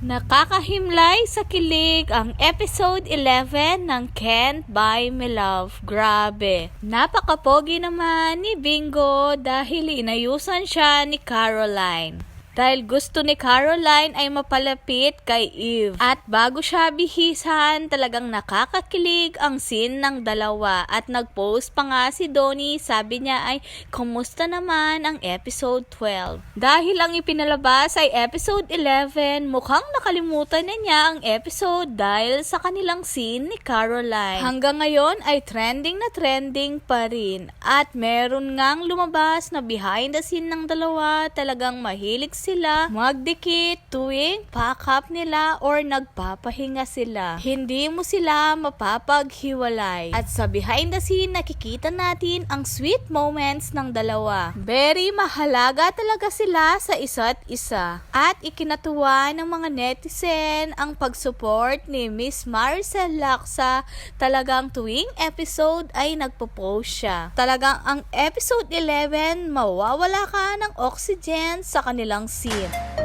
Nakakahimlay sa kilig ang episode 11 ng Can't Buy Me Love. Grabe. Napakapogi naman ni Bingo dahil inayusan siya ni Caroline. Dahil gusto ni Caroline ay mapalapit kay Eve. At bago siya bihisan, talagang nakakakilig ang scene ng dalawa. At nag-post pa nga si Donnie, sabi niya ay, Kumusta naman ang episode 12? Dahil ang ipinalabas ay episode 11, mukhang nakalimutan na niya ang episode dahil sa kanilang scene ni Caroline. Hanggang ngayon ay trending na trending pa rin. At meron ngang lumabas na behind the scene ng dalawa, talagang mahilig sila magdikit tuwing pack-up nila or nagpapahinga sila. Hindi mo sila mapapaghiwalay. At sa behind the scene, nakikita natin ang sweet moments ng dalawa. Very mahalaga talaga sila sa isa't isa. At ikinatuwa ng mga netizen ang pag-support ni Miss Maricel Laksa. Talagang tuwing episode ay nagpo-post siya. Talagang ang episode 11, mawawala ka ng oxygen sa kanilang scene.